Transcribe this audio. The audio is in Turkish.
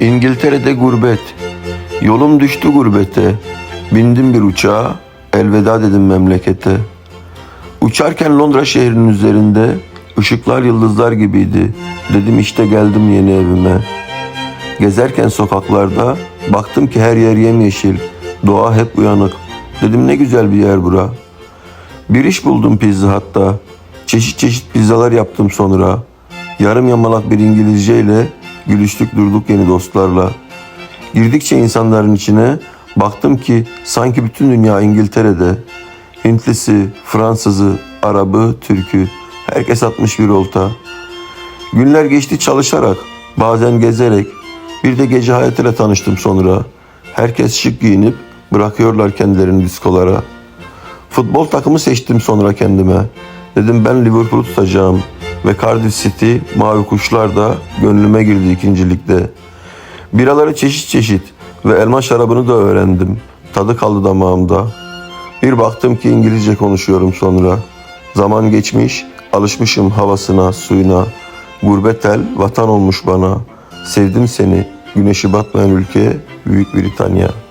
İngiltere'de gurbet. Yolum düştü gurbete. Bindim bir uçağa, elveda dedim memlekete. Uçarken Londra şehrinin üzerinde ışıklar yıldızlar gibiydi. Dedim işte geldim yeni evime. Gezerken sokaklarda baktım ki her yer yemyeşil. Doğa hep uyanık. Dedim ne güzel bir yer bura. Bir iş buldum pizza hatta. Çeşit çeşit pizzalar yaptım sonra. Yarım yamalak bir İngilizce ile gülüştük durduk yeni dostlarla. Girdikçe insanların içine baktım ki sanki bütün dünya İngiltere'de. Hintlisi, Fransızı, Arabı, Türkü herkes atmış bir olta. Günler geçti çalışarak, bazen gezerek. Bir de gece hayatıyla tanıştım sonra. Herkes şık giyinip bırakıyorlar kendilerini diskolara. Futbol takımı seçtim sonra kendime. Dedim ben Liverpool'u tutacağım. Ve Cardiff City, Mavi Kuşlar da gönlüme girdi ikincilikte. Biraları çeşit çeşit ve elma şarabını da öğrendim. Tadı kaldı damağımda. Bir baktım ki İngilizce konuşuyorum sonra. Zaman geçmiş, alışmışım havasına, suyuna. Gurbet vatan olmuş bana. Sevdim seni, güneşi batmayan ülke, Büyük Britanya.''